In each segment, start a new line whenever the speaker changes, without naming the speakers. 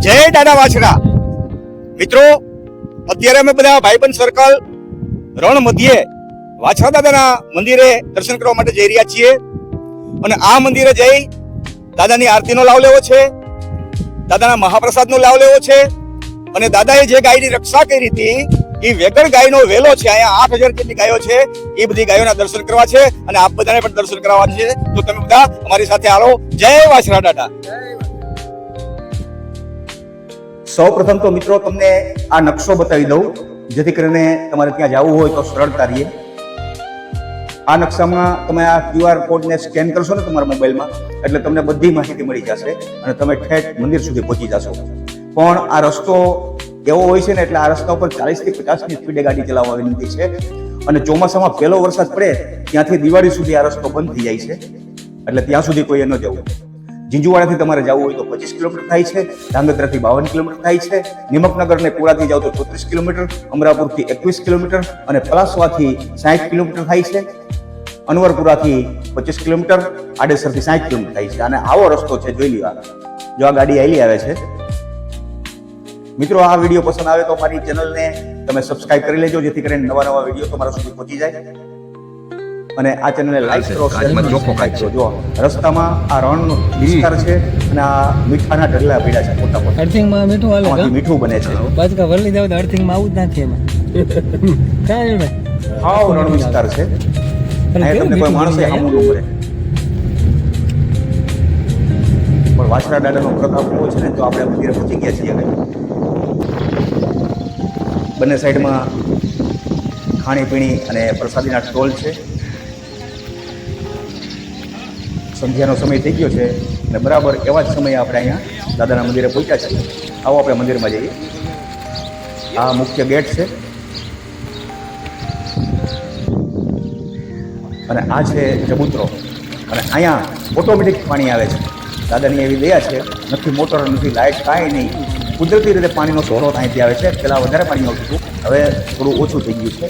જય દાદા વાછડા. મિત્રો, અત્યારે અમે બધા ભાઈબંધ સર્કલ રણ મધ્યે વાછડા દાદાના મંદિરે દર્શન કરવા માટે જઈ રહ્યા છીએ. અને આ મંદિરે જઈ દાદાની આરતીનો લાવ લેવો છે, દાદાના મહાપ્રસાદનો લાવ લેવો છે, અને દાદાએ જે ગાયની રક્ષા કરી હતી, એ વેગળ ગાયનો વેલો છે, અહીંયા આઠ હજાર જેટલી ગાયો છે, એ બધી ગાયોના દર્શન કરવા છે, અને આપ બધાને પણ દર્શન કરાવવા છે. તો તમે બધા અમારી સાથે આવો જય વાછરા દાદા. સૌ પ્રથમ તો મિત્રો તમને આ નકશો બતાવી દઉં, જેથી કરીને તમારે ત્યાં જવું હોય તો સરળતા રહીએ આ નકશામાં તમે આ ક્યુઆર કોડને સ્કેન કરશો ને તમારા મોબાઈલમાં, એટલે તમને બધી માહિતી મળી જશે અને તમે ઠેઠ મંદિર સુધી પહોંચી જશો. પણ આ રસ્તો એવો હોય છે ને, એટલે આ રસ્તા ઉપર ચાલીસ પચાસની સ્પીડે ગાડી ચલાવવા વિનંતી છે. અને ચોમાસામાં પહેલો વરસાદ પડે, ત્યાંથી દિવાળી સુધી આ રસ્તો બંધ થઈ જાય છે. એટલે ત્યાં સુધી કોઈએ ન જવું. જીંજુવાડાથી તમારે જવું હોય તો પચીસ કિલોમીટર થાય છે, ધાંગધ્રાથી બાવન કિલોમીટર થાય છે નિમકનગર ને કોડાથી જાવ તો ચોત્રીસ કિલોમીટર, અમરાપુરથી એકવીસ કિલોમીટર અને પલાસવાથી સાઠ કિલોમીટર થાય છે. અનવરપુરાથી પચીસ કિલોમીટર, આડેસરથી સાઠ કિલોમીટર થાય છે. અને આવો રસ્તો છે, જોઈ લેવા જો આ ગાડી આવેલી આવે છે. મિત્રો, આ વીડિયો પસંદ આવે તો મારી ચેનલને તમે સબસ્ક્રાઇબ કરી લેજો, જેથી કરીને નવા નવા વીડિયો તમારા સુધી પહોંચી જાય. અને આ ચેનલને લાઈક કરો શેર
કાચમાં ચોખ્ખો કાચ છે.
જો રસ્તામાં આ રણનો વિસ્તાર છે અને આ મીઠાના ઢગલા પીડા છે મોટા મોટા
અર્થિંગમાં મીઠું હાલે
મીઠું બને છે.
બાજકા વરલી જાવ તો અર્થિંગમાં આવું જ નથી એમાં. કાંઈ નહીં
હાવ રણ વિસ્તાર છે. અહીંયા તમને કોઈ માણસે હામું ન પડે પણ વાછરા દાદાનો પ્રતાપ એવો છે ને તો આપણે મંદિરે પહોંચી ગયા છીએ હવે. બંને સાઈડમાં ખાણીપીણી અને પ્રસાદીના સ્ટોલ છે. સંધ્યાનો સમય થઈ ગયો છે અને બરાબર એવા જ સમયે આપણે અહીંયા દાદાના મંદિરે પહોંચ્યા છીએ. આવો આપણે મંદિરમાં જઈએ. આ મુખ્ય ગેટ છે. અને આ છે ચબૂતરો. અને અહીંયા ઓટોમેટિક પાણી આવે છે. દાદાની એવી દયા છે. નથી મોટર, નથી લાઇટ, કાંઈ નહીં. કુદરતી રીતે પાણીનો સ્ત્રોત અહીંથી આવે છે. પહેલાં વધારે પાણી આવતું હતું. હવે થોડું ઓછું થઈ ગયું છે.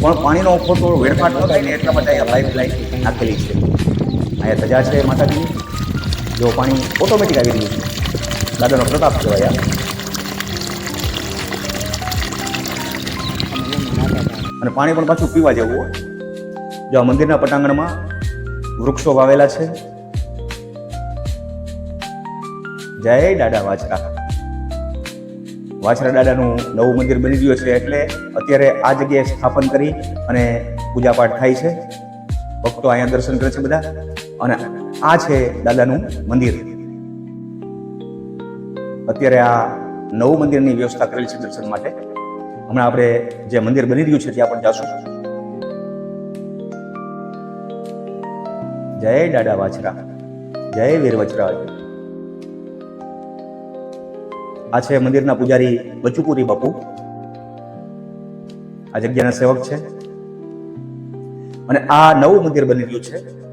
પણ પાણીનો ખોટો વેડફાટ ન થાય ને એટલા માટે અહીંયા પાઇપ લાઇન નાખેલી છે. અહીંયા ધજા છે માતાજીની. જો પાણી ઓટોમેટિક આવી રહ્યું છે. દાદાનો પ્રતાપ કહેવાય અને પાણી પણ પાછું પીવા જેવું હોય. જો આ મંદિરના પટાંગણમાં વૃક્ષો વાવેલા છે. જય દાદા વાછરા. વાછરા દાદાનું નવું મંદિર બની ગયું છે એટલે અત્યારે આ જગ્યાએ સ્થાપન કરી અને પૂજાપાઠ થાય છે. ભક્તો અહીંયા દર્શન કરે છે બધા. અને આ છે દાદાનું મંદિર. અત્યારે આ નવું મંદિરની વ્યવસ્થા કરેલી છે દર્શન માટે. હમણાં આપણે જે મંદિર બની રહ્યું છે ત્યાં પણ જાશું. જય દાદા વાછરા. જય વીર વચરા આ છે મંદિરના પૂજારી બચુપુરી બાપુ. આ જગ્યાના સેવક છે. અને આ નવું મંદિર બની રહ્યું છે.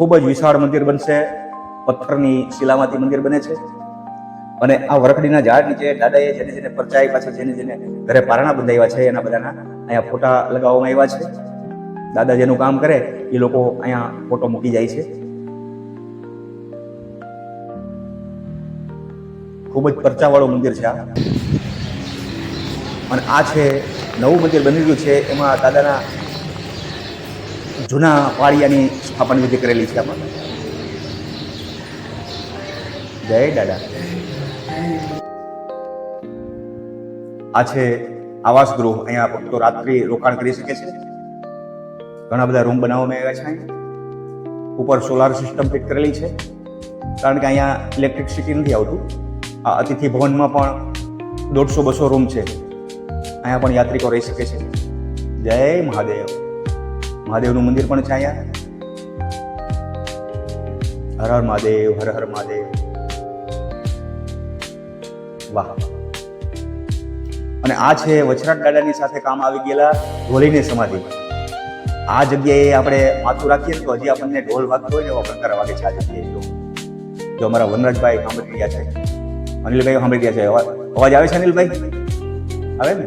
ખૂબ જ વિશાળ મંદિર બનશે. પથ્થરની શિલામાંથી મંદિર બને છે. અને આ વરખડીના ઝાડ નીચે દાદાએ જેને જેને પરચાઈ પાછળ જેને જેને ઘરે પારણા બંધાવ્યા છે, એના બધાના અહીંયા ફોટા લગાવવામાં આવ્યા છે. દાદા જેનું કામ કરે, એ લોકો અહીંયા ફોટો મૂકી જાય છે. ખૂબ જ પરચાવાળું મંદિર છે આ. અને આ છે નવું મંદિર બની રહ્યું છે. એમાં દાદાના જૂના પાળિયાની સ્થાપન વિધિ કરેલી છે આમાં જય દાદા. આ છે આવાસ ગૃહ. અહીંયા ભક્તો રાત્રિ રોકાણ કરી શકે છે. ઘણા બધા રૂમ બનાવવામાં આવ્યા છે ઉપર સોલાર સિસ્ટમ ફિટ કરેલી છે. કારણ કે અહીંયા ઇલેક્ટ્રિસિટી નથી આવતું. આ અતિથિ ભવનમાં પણ દોઢસો બસો રૂમ છે. અહીંયા પણ યાત્રિકો રહી શકે છે. જય મહાદેવ. મહાદેવનું મંદિર પણ છે અહીંયા. હર હર મહાદેવ, હર હર મહાદેવ. વાહ અને આ છે વચરાટ દાદાની સાથે કામ આવી ગયેલા ઢોલીની સમાધિ. આ જગ્યાએ આપણે માથું રાખીએ તો હજી આપણને ઢોલ વાગતો હોય ને એવો પ્રકાર વાગે છે આ જગ્યાએ જો અમારા વનરાજભાઈ સાંભળી રહ્યા છે. અનિલભાઈ સાંભળી ગયા છે. અવાજ આવે છે અનિલભાઈ? આવે ને?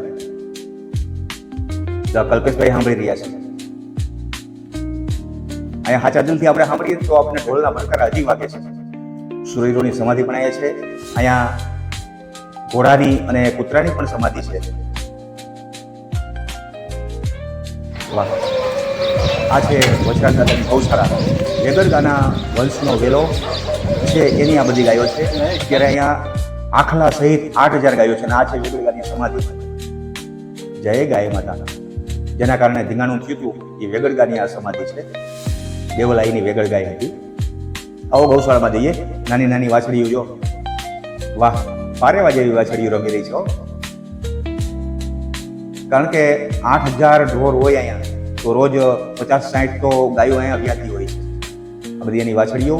કલ્પેશભાઈ સાંભળી રહ્યા છે. સાચા દિલથી આપણે સાંભળીએ તો આપણને ઢોલના પ્રકાર હજી વાગે છે. સુરેરોની સમાધિ પણ અહીંયા છે. અહીંયા ઘોડાની અને કૂતરાની પણ સમાધિ છે. આ છે વજરાજ દાદાની ગૌશાળા. વેગરગાના વંશનો વેલો છે, એની આ બધી ગાયો છે. ત્યારે અહીંયા આખલા સહિત આઠ હજાર ગાયો છે અને આ છે વેગરગાની સમાધિ. જય ગાય માતા જેના કારણે ધીંગાણું થયું હતું, એ વેગરગાની આ સમાધિ છે. દેવલાઈની વેગળ ગાય હતી. આવો ગૌશાળામાં જઈએ. નાની નાની વાછડીઓ જો. વાહ પારેવા જેવી વાછડીઓ રમી રહી છો કારણ કે આઠ હજાર ઢોર હોય અહીંયા, તો રોજ પચાસ સાઠ તો ગાયો અહીંયા વ્યાતી હોય છે. આ બધી એની વાછડીઓ,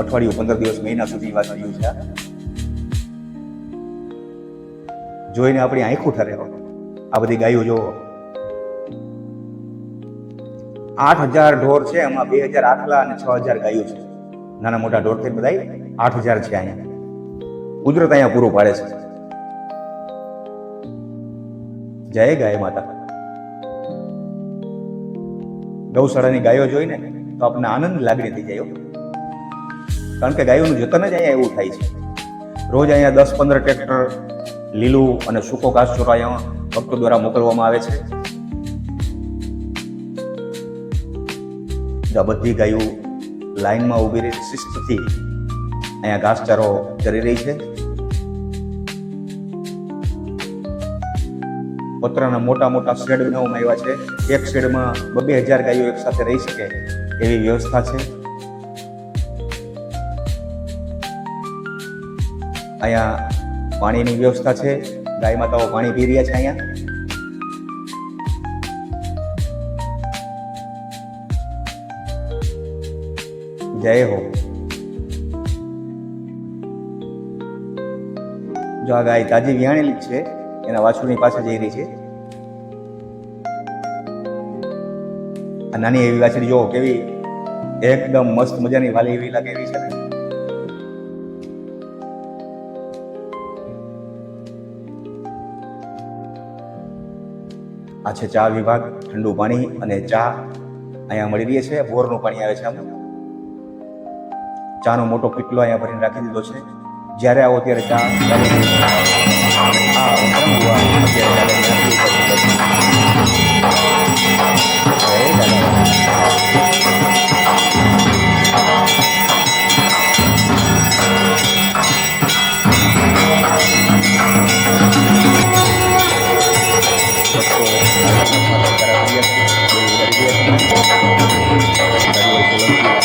અઠવાડિયું પંદર દિવસ મહિના સુધી વાછડીઓ છે જોઈને આપણી આંખું ઠરે આ બધી ગાયો જો આઠ હજાર ઢોર છે, એમાં બે હજાર આખલા અને છ હજાર ગાયો છે. નાના મોટા ઢોર થઈ બધા આઠ હજાર છે અહીંયા. કુદરત અહીંયા પૂરું પાડે છે. જય ગાય માતા. ગૌશાળાની ગાયો જોઈને તો આપણને આનંદ લાગણી થઈ જાય કારણ કે ગાયોનું જતન જ અહીંયા એવું થાય છે. રોજ અહીંયા દસ પંદર ટ્રેક્ટર લીલું અને સૂકો ઘાસચારો અહીંયા ભક્તો દ્વારા મોકલવામાં આવે છે. આ બધી ગાયો લાઈનમાં ઊભી રહી, શિસ્તથી અહીંયા ઘાસચારો ચરી રહી છે. પતરાના મોટા મોટા શેડ બનાવવામાં આવ્યા છે. એક શેડમાં બબે હજાર ગાયો એક સાથે રહી શકે એવી વ્યવસ્થા છે. અહીંયા પાણીની વ્યવસ્થા છે. ગાય માતાઓ પાણી પી રહ્યા છે અહીંયા. જય હો. જો આ ગાય તાજી વિહાણેલી છે, એના વાછુની પાસે જઈ રહી છે. આ નાની એવી વાછડી જો કેવી એકદમ મસ્ત મજાની વાલી એવી લાગે એવી છે ને. આ છે ચા વિભાગ, ઠંડુ પાણી અને ચા અહીંયા મળી રહી છે. બોરનું પાણી આવે છે આમ. ચાનો મોટો પીટલો અહીંયા ભરીને રાખી દીધો છે. જ્યારે આવો ત્યારે ચા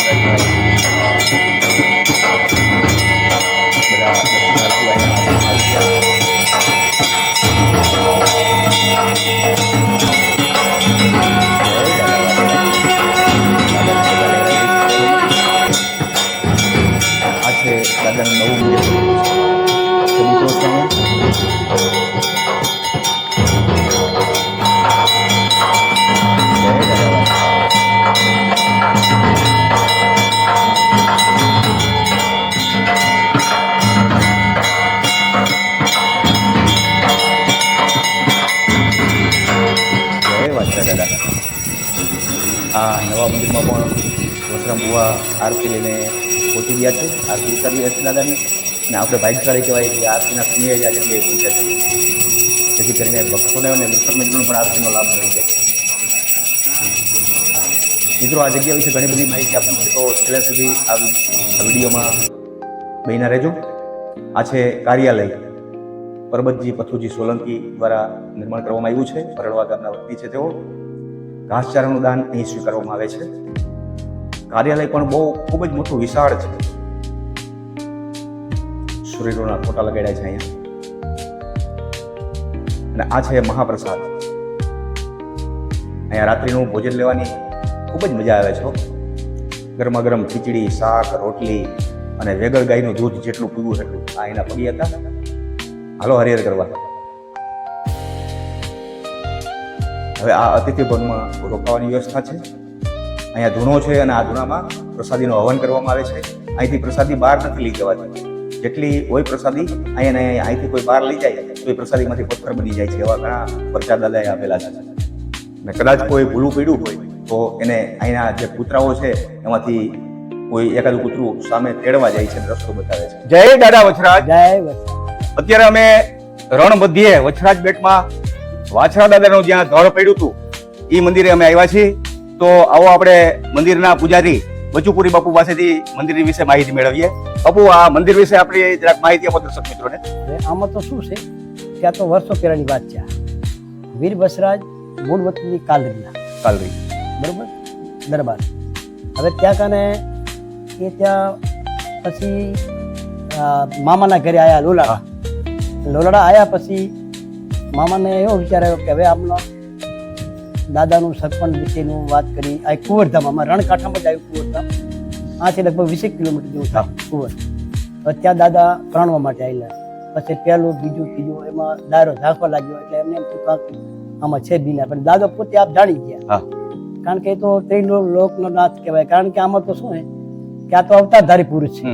Thank થઈ દાદાનું નવું મંદિર ચબૂતરો છે અહીંયા. જય દાદા. જય વાચા દાદા આ નવા મંદિરમાં પહોંચી ગયા છે. આરતી ઉતારી હશે દાદાની? અને આપણે ભાઈચારે કહેવાય કે આરતીના સમયે જ આજે બે પહોંચ્યા છે. જેથી કરીને ભક્તોને અને મિત્ર મિત્રોને પણ આરતીનો લાભ મળી જાય. મિત્રો, આ જગ્યા વિશે ઘણી બધી માહિતી આપી છે. તો છેલ્લે સુધી આ વિડીયોમાં મહિના રહેજો. આ છે કાર્યાલય. પરબતજી પથુજી સોલંકી દ્વારા નિર્માણ કરવામાં આવ્યું છે. પરળવા ગામના વતની છે તેઓ. ઘાસચારાનું દાન અહીં સ્વીકારવામાં આવે છે. કાર્યાલય પણ બહુ ખૂબ જ મોટું વિશાળ છે. સૂર્યના ફોટા લગાડ્યા છે અહીંયા. અને આ છે મહાપ્રસાદ. અહીંયા રાત્રિનું ભોજન લેવાની ખૂબ જ મજા આવે છે ગરમા ગરમ ખીચડી, શાક, રોટલી અને વેગળ ગાયનું દૂધ જેટલું પીવું એટલું. આ એના પગી હતા. હાલો હરિહર કરવા. હવે આ અતિથિ ભવનમાં રોકાવાની વ્યવસ્થા છે. અહીંયા ધૂણો છે અને આ ધૂણામાં પ્રસાદીનું હવન કરવામાં આવે છે. અહીંથી પ્રસાદી બહાર નથી લઈ જવાતી. જેટલી હોય પ્રસાદી અહીંયા અહીંયા અહીંથી કોઈ બહાર લઈ જાય તો એ પ્રસાદીમાંથી પથ્થર બની જાય છે. એવા ઘણા પરચા દાદાએ આપેલા છે. અને કદાચ કોઈ ભૂલું પડ્યું હોય તો એને અહીંના જે કૂતરાઓ છે એમાંથી કોઈ એકાદું કૂતરું સામે તેડવા જાય છે રસ્તો બતાવે છે. જય દાદા વછરાજ
જય
અત્યારે અમે રણ મધ્યે વછરાજ બેટમાં વાછરા દાદાનું જ્યાં ધળ પડ્યું હતું એ મંદિરે અમે આવ્યા છીએ. તો આવો આપણે મંદિરના પૂજારી બચુપુરી બાપુ પાસેથી મંદિર વિશે માહિતી મેળવીએ. બાપુ આ મંદિર વિશે આપણી જરાક માહિતી આપો દર્શક મિત્રોને.
આમાં તો શું છે? ત્યાં તો વર્ષો પહેલાની વાત છે. વીર બસરાજ મૂળ વતની કાલરીના.
કાલરી.
બરોબર? દરબાર. હવે ત્યાં કાને એ ત્યાં પછી મામાના ઘરે આવ્યા લોલાડા. લોલાડા આવ્યા પછી મામાને એવો વિચાર આવ્યો કે હવે આમનો દાદાનું સરપંચ વિશેનું વાત કરી. આ કુંવરધામ અમારા રણકાંઠામાં જ આવ્યું કુંવરધામ. આથી લગભગ વીસેક કિલોમીટર જેવું થાય કુંવર. ત્યાં દાદા પ્રાણવા માટે આવેલા પછી પહેલું બીજું ત્રીજું એમાં દારો ઝાંખવા લાગ્યો એટલે એમને એમ કાંક આમાં છે બીના પણ દાદા પોતે આપ જાણી ગયા. કારણ કે એ તો ત્રણ લોકનો નાથ કહેવાય. કારણ કે આમાં તો શું હે કે આ તો અવતારધારી પુરુષ છે.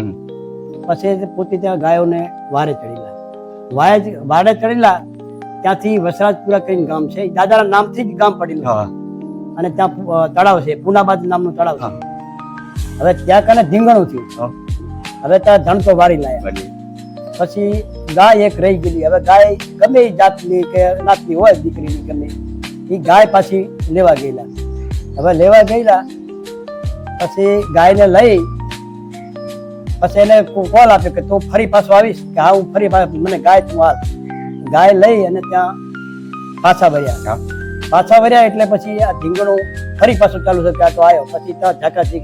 પછી પોતે ત્યાં ગાયોને વારે ચડેલા. વારે ચડેલા ત્યાંથી વસરાજપુરા કરીને ગામ છે. દાદાના નામથી જ ગામ પડેલું અને ત્યાં તળાવ છે. પુનાબાદ નામનું તળાવ છે. હવે ત્યાં કને ધીંગણું થયું. હવે ત્યાં ધણતો વારી લાયા. પછી ગાય એક રહી ગયેલી. હવે ગાય ગમે જાતની કે નાતની હોય દીકરીની ગમે એ ગાય પાછી લેવા ગયેલા. હવે લેવા ગયેલા પછી ગાયને લઈ પછી એને કોલ આપ્યો કે તું ફરી પાછો આવીશ. કે હા હું ફરી મને ગાય તું હાલ ગાય લઈ અને ત્યાં પાછા વર્યા પાછા વર્યા એટલે પછી આ ધીંગણો ફરી પાછું ચાલુ થયું. ત્યાં તો આવ્યો. પછી ત્યાં ઝાકાથી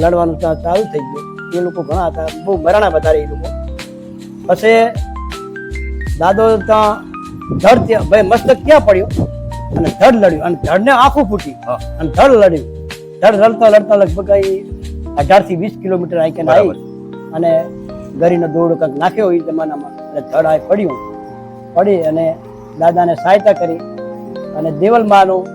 લડવાનું ત્યાં ચાલુ થઈ ગયું. એ લોકો ઘણા હતા. બહુ મરાણા વધારે એ લોકો. પછી દાદો ત્યાં ધડ ભાઈ મસ્તક ક્યાં પડ્યો? અને ધડ લડ્યું. અને ધડને આખું ફૂટી. અને ધડ લડ્યું. ધડ લડતા લડતા લગભગ અઢારથી વીસ કિલોમીટર આઈ કે. આવી અને ગરીનો દોડ કંઈક નાખ્યો એ જમાનામાં. એટલે ધડ આ પડ્યું. પડી અને દાદાને સહાયતા કરી અને દેવલમાનું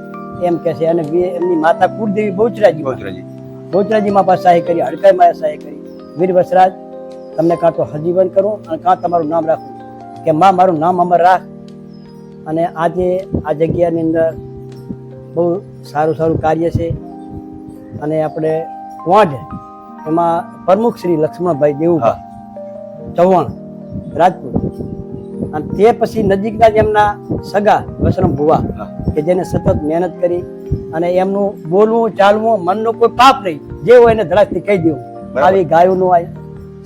એમ કે છે અને એમની માતા કુળદેવી બહુચરાજી
બહુચરાજી.
બહુચરાજીમાં પણ સહાય કરી હડકાઈમાં સહાય કરી. વીર વસરાજ તમને કાં તો હજીવન કરું અને કાં તમારું નામ રાખું. કે માં મારું નામ અમર રાખ. અને આજે આ જગ્યાની અંદર બહુ સારું સારું કાર્ય છે. અને આપણે વાંઢ એમાં પ્રમુખ શ્રી લક્ષ્મણભાઈ દેવુભા ચૌહાણ રાજપૂત. અને તે પછી નજીકના જ એમના સગા વસરમ ભુવા કે જેને સતત મહેનત કરી અને એમનું બોલવું ચાલવું મનનું કોઈ પાપ નહીં. જે હોય એને ધડાકથી કહી દેવું. આવી ગાયોનું આ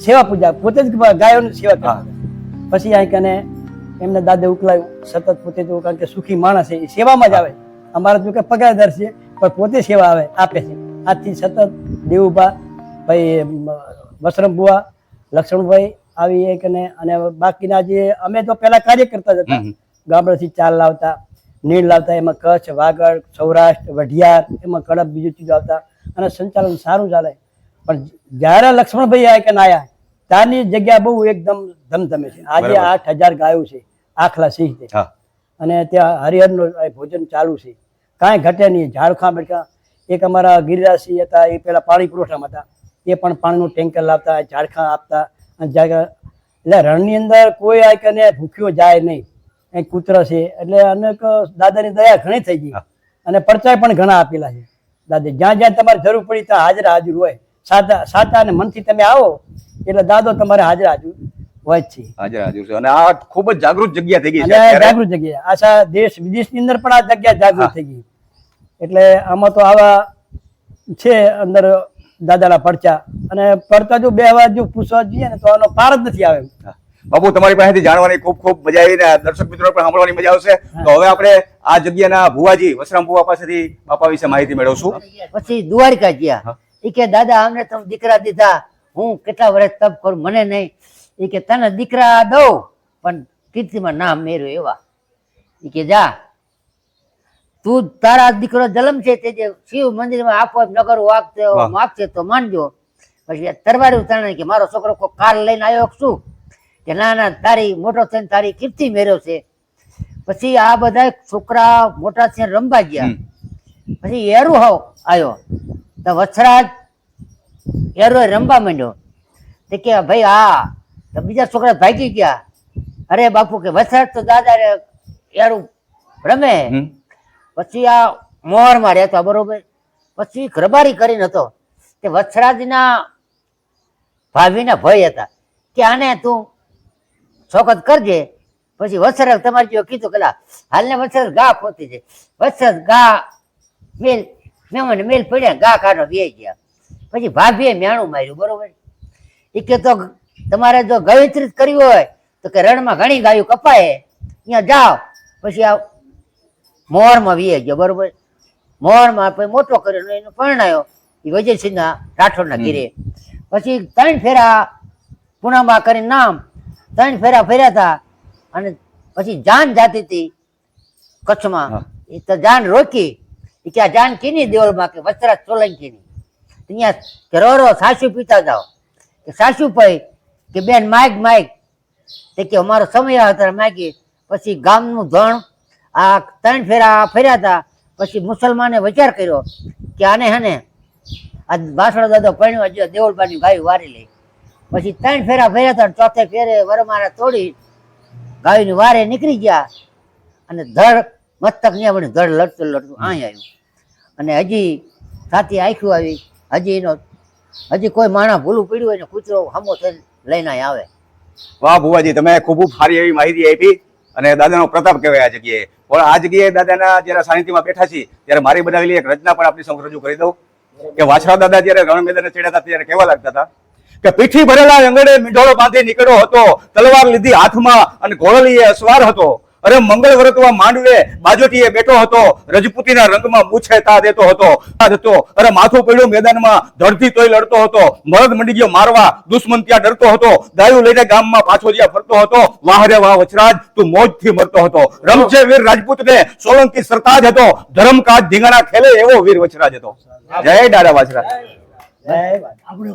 સેવા પૂજા પોતે જ ગાયોની સેવા
હા.
કરતા પછી અહીં કને એમને દાદે ઉકલાયું સતત પોતે જો કારણ કે સુખી માણસ છે એ સેવામાં જ આવે. અમારા જો કે પગારદાર છે પણ પોતે સેવા આવે આપે છે. આથી સતત દેવુભા ભાઈ વસરમ બુવા લક્ષ્મણભાઈ આવી એક ને અને બાકીના જે અમે તો પહેલા કાર્ય કરતા હતા. ગામડેથી ચાલ લાવતા નીર લાવતા એમાં કચ્છ વાગડ સૌરાષ્ટ્ર વઢિયાર એમાં કડપ બીજું ચીજ આવતા અને સંચાલન સારું ચાલે. પણ જ્યારે લક્ષ્મણભાઈ આ કે આયા ત્યારની જગ્યા બહુ એકદમ ધમધમે છે. આજે આઠ હજાર ગાયો છે આખલા સિંહ છે. અને ત્યાં હરિહરનું નું ભોજન ચાલુ છે. કાંઈ ઘટે નહીં ઝાડખા બેઠા એક અમારા ગિરિરાજસિંહ હતા એ પેલા પાણી પુરવઠામાં હતા. એ પણ પાણીનું ટેન્કર લાવતા ઝાડખા આપતા એટલે રણની અંદર કોઈ આ કને ભૂખ્યો જાય નહીં. એ કૂતરો છે. એટલે અનેક દાદાની દયા ઘણી થઈ ગઈ. અને પરચાય પણ ઘણા આપેલા છે. દાદા જ્યાં જ્યાં તમારે જરૂર પડી ત્યાં હાજર હાજર હોય. સાચા સાચા અને મનથી તમે આવો એટલે દાદો તમારે હાજર હાજર હોય છે.
હાજર હાજર છે. અને આ ખૂબ જ જાગૃત જગ્યા થઈ ગઈ છે
જાગૃત જગ્યા. આશા દેશ વિદેશની અંદર પણ આ જગ્યા જાગૃત થઈ ગઈ. એટલે આમાં તો આવા છે અંદર દાદાના પડચા અને પડતા જો બે વાર જો પૂછવા જઈએ ને તો આનો પાર જ નથી આવે.
બાબુ તમારી પાસેથી જાણવાની ખૂબ ખૂબ મજા આવી ને દર્શક મિત્રો પણ સાંભળવાની મજા આવશે. તો હવે આપણે આ જગ્યાના ભુવાજી વસરામ ભુવા પાસેથી બાપા વિશે માહિતી મેળવશું.
પછી દ્વારકા ગયા. એ કે દાદા અમને તમે દીકરા દીધા. હું કેટલા વર્ષ તપ કરું? મને નહીં. એ કે તને દીકરા દઉં પણ કીર્તિમાં નામ મેર્યું એવા. એ કે જા. તું તારા દીકરો જલમ છે તે જે શિવ મંદિરમાં આપો એમ નગર. માગશે તો માનજો. પછી તરવારી ઉતારે કે મારો છોકરો કોઈ કાર લઈને આવ્યો શું? કે ના ના તારી મોટો થઈને તારી કીર્તિ મેળ્યો છે. પછી આ બધા છોકરા મોટા થઈને રમવા ગયા. પછી એરુ હાવ આવ્યો. તો વછરાજ એરો રમવા માંડ્યો. તે કે ભાઈ હા તો બીજા છોકરા ભાગી ગયા. અરે બાપુ કે વછરાજ તો દાદા એરું રમે. પછી આ મોહરમાં રહેતો, બરોબર? પછી ઘરબારી કરીને હતો તે વત્સરાજના ભાભીના ભય હતા કે આને તું શોકત કરજે. પછી વત્સરાજ તમારી જો કીધું કે હાલને વત્સરાજ ગા પોતી છે. વત્સરાજ ગા મેલ, મેમને મેલ પડ્યા, ગા કાઢો બે ગયા. પછી ભાભીએ મેણું માર્યું, બરોબર? એ કે તો તમારે જો ગવિત્રિત કર્યું હોય તો કે રણમાં ઘણી ગાયું કપાય. ત્યાં જાઓ. પછી આ મોરમાં વીએ ગયો બરોબર? મોરમાં પછી મોટો કર્યો ને એનો પરણાયો. એ વજયસિંહના રાઠોડના ઘીરે. પછી ત્રણ ફેરા પૂનામાં કરીને નામ ત્રણ ફેરા ફેર્યા હતા અને પછી જાન જાતી હતી કચ્છમાં. એ તો જાન રોકી. એ કે આ જાન કીની દેવળમાં કે વસ્ત્રાજ સોલંકીની? અહીંયા રો રો સાસુ પીતા જાઓ. કે સાસુ પઈ કે બેન માઇક માઇક. તે કે અમારો સમય હતો માગી પછી ગામનું ધણ આ ત્રણ ફેરા ફર્યા હતા, પછી મુસલમાને વિચાર કર્યો કે આને હને આ બાસડો દાદો પરણ્યો હજી દેવળબાની ગાયું વારી લઈ પછી ત્રણ ફેરા ફર્યા હતા ચોથે ફેરે વરમારા તોડી ગાયની વારે નીકળી ગયા અને ધડ, મસ્તક ને પણ ધડ લડતું લડતું અહીં આવ્યું. અને હજી સાથી આખ્યું આવી, હજી એનો, હજી કોઈ માણસ ભૂલું પીડ્યું હોય ને કૂતરો હમો થઈને લઈને આવે.
વાહ ભુવાજી, તમે ખૂબ ખૂબ સારી એવી માહિતી આપી અને દાદાનો પ્રતાપ કહેવાય આ જગ્યાએ. પણ આ જગ્યાએ દાદાના જ્યારે સાનિધ્યમાં બેઠા છીએ, ત્યારે મારી બનાવેલી એક રચના પણ આપણી સમક્ષ રજૂ કરી દઉં. કે વાછરા દાદા જ્યારે રણ મેદાને ચડ્યા હતા, ત્યારે કેવા લાગતા હતા? કે પીઠી ભરેલા અંગડે મીંઢોળો બાંધી નીકળ્યો હતો, તલવાર લીધી હાથમાં અને ઘોડલીએ અસવાર હતો. અરે મંગળ વ્રતવા માંડવે બાજોટીએ બેઠો હતો રજપૂતીના રંગમાં મૂછે તા દેતો હતો. હતો અરે માથું પડ્યું મેદાનમાં ધરતી તોય લડતો હતો. મરદ મંડી ગયો મારવા દુશ્મન ત્યાં ડરતો હતો. દાયું લઈને ગામમાં પાછો જ્યાં ફરતો હતો વાહ રે વાહ વચરાજ તું મોજથી મરતો હતો. રમજે વીર રાજપૂત ને સોલંકી સરતાજ હતો. ધર્મકાજ ધીંગાણા ખેલે એવો વીર વચરાજ હતો. જય દાદા વાછરા.
જય
આપણે